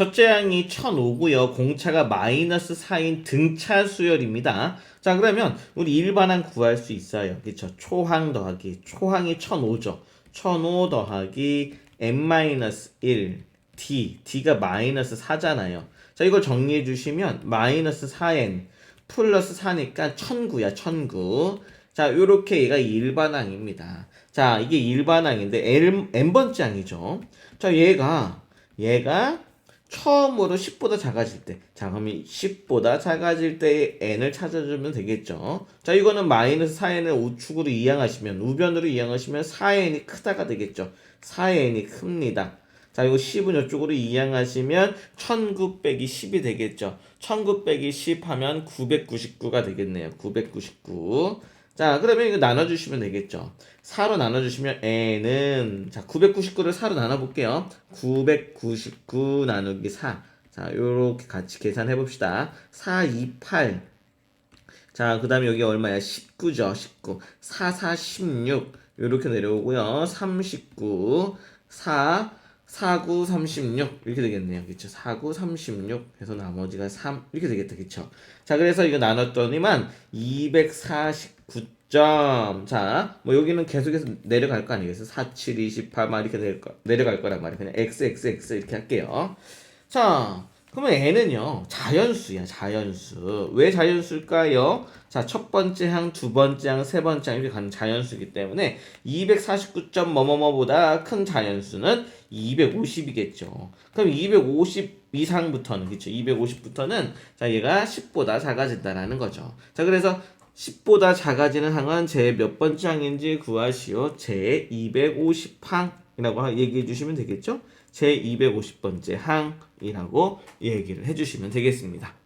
첫째 항이 1005고요. 공차가 마이너스 4인 등차 수열입니다. 자, 그러면 우리 일반항 구할 수 있어요. 그쵸? 초항 더하기, 초항이 1005죠. 1005 더하기 n-1 d, d가 마이너스 4잖아요. 자, 이걸 정리해 주시면 마이너스 4n 플러스 4니까 1009야, 1009. 자, 요렇게 얘가 일반항입니다. 자, 이게 일반항인데 n, n번째 항이죠. 자, 얘가 얘가 처음으로 10보다 작아질 때. 자, 그러면 10보다 작아질 때의 n을 찾아주면 되겠죠. 자, 이거는 마이너스 4n을 우측으로 이항하시면, 우변으로 이항하시면 4n이 크다가 되겠죠. 4n이 큽니다. 자, 이거 10은 이쪽으로 이항하시면 1900 빼기 10이 되겠죠. 1900 빼기 10 하면 999가 되겠네요. 999. 자, 그러면 이거 나눠주시면 되겠죠. 4로 나눠주시면 n은 자 999를 4로 나눠볼게요. 999 나누기 4. 자, 요렇게 같이 계산해 봅시다. 4, 2, 8. 자, 그 다음에 여기 얼마야? 19죠. 19. 4, 4, 16. 요렇게 내려오고요. 39. 4, 4, 9, 36. 이렇게 되겠네요. 그쵸? 4, 9, 36. 해서 나머지가 3. 이렇게 되겠다. 그쵸? 자, 그래서 이거 나눴더니만 249점. 자, 뭐 여기는 계속해서 내려갈 거 아니겠어요? 4, 7, 28. 막 이렇게 낼 거, 내려갈 거란 말이에요. 그냥 x, x, x 이렇게 할게요. 자, 그러면 n은요, 자연수야, 자연수. 왜 자연수일까요? 자, 첫 번째 항, 두 번째 항, 세 번째 항 이렇게 가는 자연수이기 때문에 249점 뭐뭐뭐보다 큰 자연수는 250이겠죠. 그럼 250 이상부터는, 그쵸? 250부터는, 자, 얘가 10보다 작아진다라는 거죠. 자, 그래서 10보다 작아지는 항은 제 몇 번째 항인지 구하시오. 제 250항이라고 얘기해 주시면 되겠죠? 제 250번째 항이라고 얘기를 해 주시면 되겠습니다.